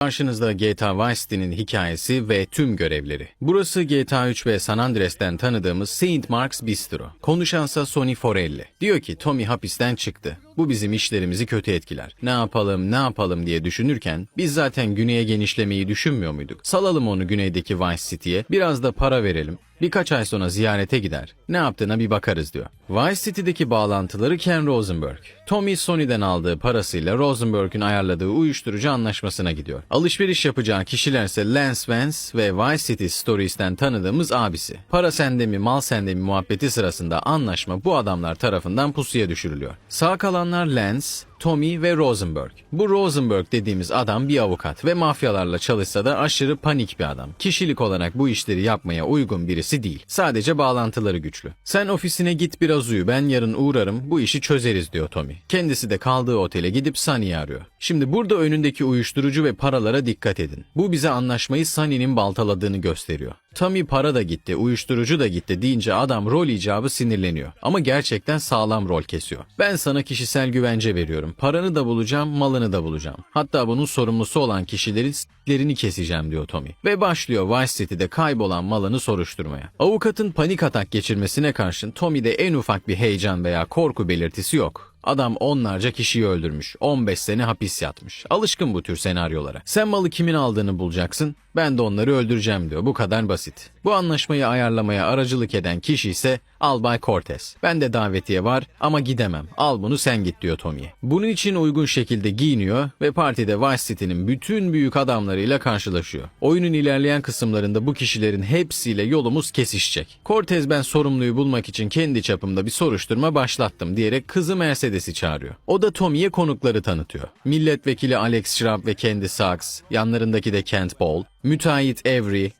Karşınızda GTA Vice City'nin hikayesi ve tüm görevleri. Burası GTA 3 ve San Andreas'ten tanıdığımız Saint Mark's Bistro. Konuşansa Sonny Forelli. Diyor ki Tommy hapisten çıktı. Bu bizim işlerimizi kötü etkiler. Ne yapalım ne yapalım diye düşünürken biz zaten güneye genişlemeyi düşünmüyor muyduk? Salalım onu güneydeki Vice City'ye biraz da para verelim. Birkaç ay sonra ziyarete gider. Ne yaptığına bir bakarız diyor. Vice City'deki bağlantıları Ken Rosenberg. Tommy Sony'den aldığı parasıyla Rosenberg'ün ayarladığı uyuşturucu anlaşmasına gidiyor. Alışveriş yapacağı kişilerse Lance Vance ve Vice City Stories'ten tanıdığımız abisi. Para sende mi mal sende mi muhabbeti sırasında anlaşma bu adamlar tarafından pusuya düşürülüyor. Sağ kalanlar Lance, Tommy ve Rosenberg. Bu Rosenberg dediğimiz adam bir avukat ve mafyalarla çalışsa da aşırı panik bir adam. Kişilik olarak bu işleri yapmaya uygun birisi değil. Sadece bağlantıları güçlü. Sen ofisine git biraz uyu ben yarın uğrarım bu işi çözeriz diyor Tommy. Kendisi de kaldığı otele gidip Sunny'i arıyor. Şimdi burada önündeki uyuşturucu ve paralara dikkat edin. Bu bize anlaşmayı Sunny'nin baltaladığını gösteriyor. Tommy para da gitti, uyuşturucu da gitti deyince adam rol icabı sinirleniyor. Ama gerçekten sağlam rol kesiyor. Ben sana kişisel güvence veriyorum. Paranı da bulacağım, malını da bulacağım. Hatta bunun sorumlusu olan kişilerin s**lerini keseceğim diyor Tommy. Ve başlıyor Vice City'de kaybolan malını soruşturmaya. Avukatın panik atak geçirmesine karşın Tommy'de en ufak bir heyecan veya korku belirtisi yok. Adam onlarca kişiyi öldürmüş. 15 sene hapis yatmış. Alışkın bu tür senaryolara. Sen malı kimin aldığını bulacaksın. Ben de onları öldüreceğim diyor. Bu kadar basit. Bu anlaşmayı ayarlamaya aracılık eden kişi ise Albay Cortez. Ben de davetiye var ama gidemem. Al bunu sen git diyor Tommy'ye. Bunun için uygun şekilde giyiniyor ve partide Vice City'nin bütün büyük adamlarıyla karşılaşıyor. Oyunun ilerleyen kısımlarında bu kişilerin hepsiyle yolumuz kesişecek. Cortez ben sorumluyu bulmak için kendi çapımda bir soruşturma başlattım diyerek kızı Mercedes'i çağırıyor. O da Tommy'ye konukları tanıtıyor. Milletvekili Alex Schrabb ve Candy Sachs, yanlarındaki de Kent Ball, müteahhit Avery,